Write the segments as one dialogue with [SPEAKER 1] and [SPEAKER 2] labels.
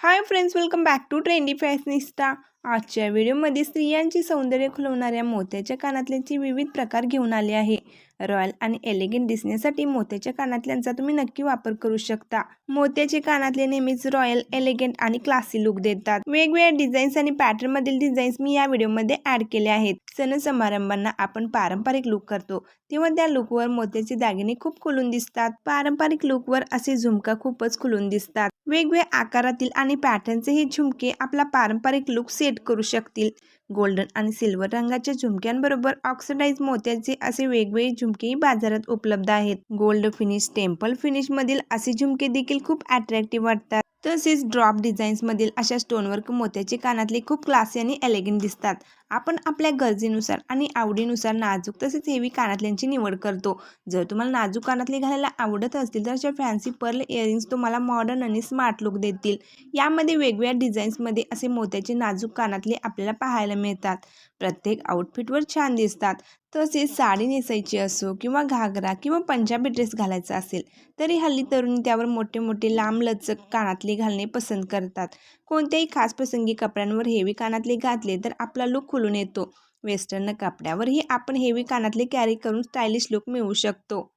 [SPEAKER 1] Hi friends welcome back to trendy fashionista आजच्या व्हिडिओमध्ये स्त्रियांची सौंदर्य खुलवणाऱ्या मोत्याच्या कानातल्यांचे विविध प्रकार घेऊन आले आहे. रॉयल आणि एलिगंट दिसण्यासाठी मोत्याच्या कानातल्यांचा तुम्ही नक्की वापर करू शकता. मोत्याचे कानातले नेहमीच रॉयल एलिगंट आणि क्लासी लुक देतात. वेगवेगळ्या डिझाईन्स आणि पॅटर्न मधील डिझाईन्स मी या व्हिडिओमध्ये ऍड केले आहेत. सण समारंभांना आपण पारंपरिक लुक करतो. तेव्हा त्या लुकवर मोत्याचे दागिने खूप खुलून दिसतात. पारंपरिक लुकवर असे झुमका खूपच खुलून दिसतात. वेगवेगळ्या आकारातील आणि पॅटर्नचे हे झुमके आपला पारंपरिक लुक सेट करू शकतील. गोल्डन आणि सिल्वर रंगाच्या झुमक्यांबरोबर ऑक्सिडाइज मोत्याचे असे वेगवेगळे झुमकेही बाजारात उपलब्ध आहेत. गोल्ड फिनिश टेम्पल फिनिश मधील असे झुमके देखील खूप अट्रॅक्टिव्ह वाटतात. तसेच ड्रॉप डिझाईन्स मधील अशा स्टोनवर्क मोत्याचे कानातले खूप क्लासी आणि एलिगंट दिसतात. आपण आपल्या गरजेनुसार आणि आवडीनुसार नाजूक तसेच हेवी कानातल्यांची निवड करतो. जर तुम्हाला नाजूक कानातले घालायला आवडत असतील तर अशा फॅन्सी पर्ल इयरिंग्स तुम्हाला मॉडर्न आणि स्मार्ट लुक देतील. यामध्ये वेगवेगळ्या डिझाईन्समध्ये असे मोत्याचे नाजूक कानातले आपल्याला पाहायला मिळतात. प्रत्येक आउटफिटवर छान दिसतात. तसेच साडी नेसायची असो किंवा घागरा किंवा पंजाबी ड्रेस घालायचा असेल तरी हल्ली तरुणी त्यावर मोठे मोठे लांब लचक कानातले घालणे पसंत करतात. कोणत्याही खास प्रसंगी कपड्यांवर हेवी कानातले घातले तर आपला लुक खुलून येतो. वेस्टर्न कपड्यावरही आपण हेवी कानातले कॅरी करून स्टायलिश लुक मिळवू शकतो.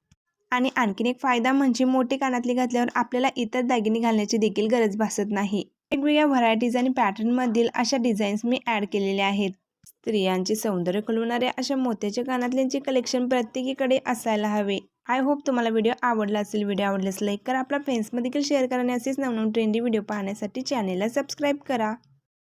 [SPEAKER 1] आणि आणखीन एक फायदा म्हणजे मोठे कानातले घातल्यावर आपल्याला इतर दागिने घालण्याची देखील गरज भासत नाही. वेगवेगळ्या व्हरायटीज आणि पॅटर्नमधील अशा डिझाईन्स मी ॲड केलेल्या आहेत. स्त्रियांचे सौंदर्य खुलवणाऱ्या अशा मोत्याच्या कानातल्यांचे कलेक्शन प्रत्येकीकडे असायला हवे. आय होप तुम्हाला व्हिडिओ आवडला असेल. व्हिडिओ आवडल्यास लाईक करा. आपल्या फ्रेंड्समध्ये देखील शेअर करा आणि असेच नवनवीन ट्रेंडी व्हिडिओ पाहण्यासाठी चॅनेलला सबस्क्राईब करा.